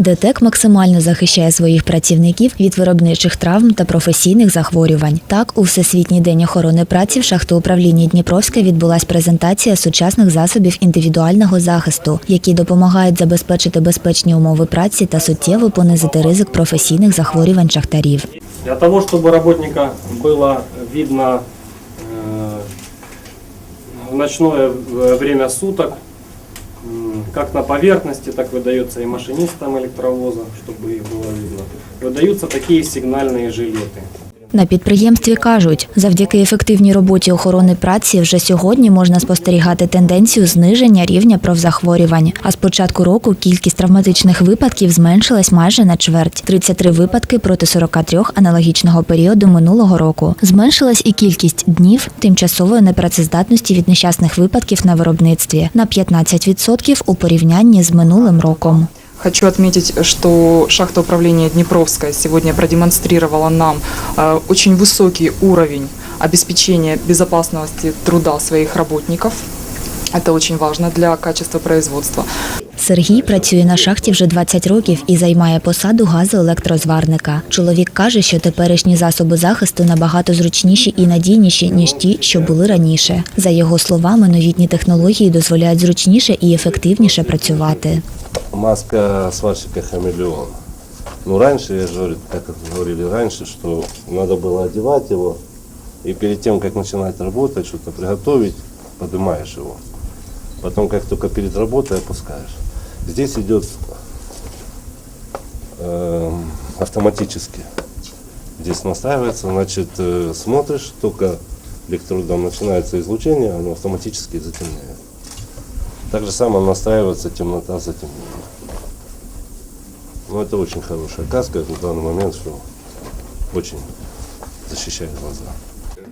ДТЕК максимально захищає своїх працівників від виробничих травм та професійних захворювань. Так, у Всесвітній день охорони праці в шахтоуправлінні Дніпровська відбулась презентація сучасних засобів індивідуального захисту, які допомагають забезпечити безпечні умови праці та суттєво понизити ризик професійних захворювань шахтарів. Для того, чтобы работника было видно э, в ночное э, время суток, м, как на поверхности, так выдается и машинистам электровоза, чтобы их было видно. Выдаются такие сигнальные жилеты. На підприємстві кажуть, завдяки ефективній роботі охорони праці вже сьогодні можна спостерігати тенденцію зниження рівня профзахворювань. А з початку року кількість травматичних випадків зменшилась майже на чверть 33 випадки проти 43 аналогічного періоду минулого року. Зменшилась і кількість днів тимчасової непрацездатності від нещасних випадків на виробництві на 15% у порівнянні з минулим роком. Хочу отметить, что шахта управления Днепровская сегодня продемонстрировала нам э, очень высокий уровень обеспечения безопасности труда своих работников. Это очень важно для качества производства. Сергій працює на шахті вже 20 років і займає посаду газоелектрозварника. Чоловік каже, що теперішні засоби захисту набагато зручніші і надійніші ніж ті, що були раніше. За його словами, новітні технології дозволяють зручніше і ефективніше працювати. маска сварщика хамелеон. Ну, раньше, я же говорю, как это говорили раньше, что надо было одевать его, и перед тем, как начинать работать, что-то приготовить, поднимаешь его. Потом, как только перед работой, опускаешь. Здесь идет эм, автоматически. Здесь настраивается, значит, э, смотришь, только электродом начинается излучение, оно автоматически затемняет. Так же самое настраивается темнота затемнение. Ну, это очень хорошая каска на данный момент, что очень защищает глаза.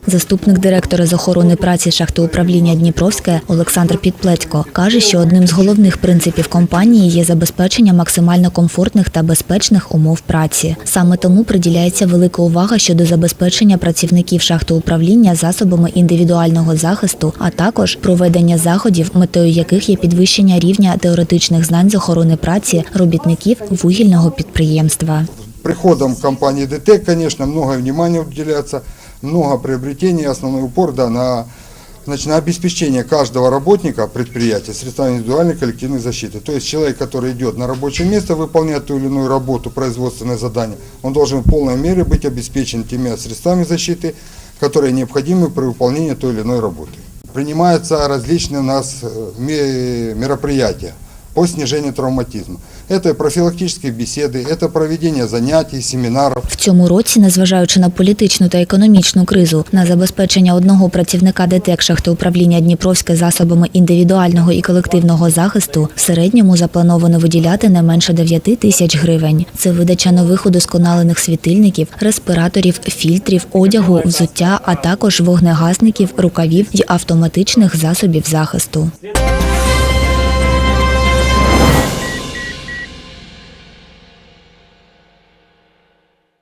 Заступник директора з охорони праці шахтоуправління Дніпровське Олександр Підплецько каже, що одним з головних принципів компанії є забезпечення максимально комфортних та безпечних умов праці. Саме тому приділяється велика увага щодо забезпечення працівників шахтоуправління засобами індивідуального захисту, а також проведення заходів, метою яких є підвищення рівня теоретичних знань з охорони праці робітників вугільного підприємства. приходом компании ДТЭК, конечно, много внимания уделяется, много приобретений, основной упор да, на, значит, на обеспечение каждого работника предприятия средствами индивидуальной коллективной защиты. То есть человек, который идет на рабочее место, выполняет ту или иную работу, производственное задание, он должен в полной мере быть обеспечен теми средствами защиты, которые необходимы при выполнении той или иной работы. Принимаются различные у нас э, ме- мероприятия по снижению травматизма. Это профилактические беседы, это проведение занятий, семинаров. В цьому році, незважаючи на політичну та економічну кризу, на забезпечення одного працівника ДТЕК шахтоуправління Дніпровське засобами індивідуального і колективного захисту в середньому заплановано виділяти не менше 9 тисяч гривень. Це видача нових удосконалених світильників, респираторів, фільтрів, одягу, взуття, а також вогнегасників, рукавів і автоматичних засобів захисту.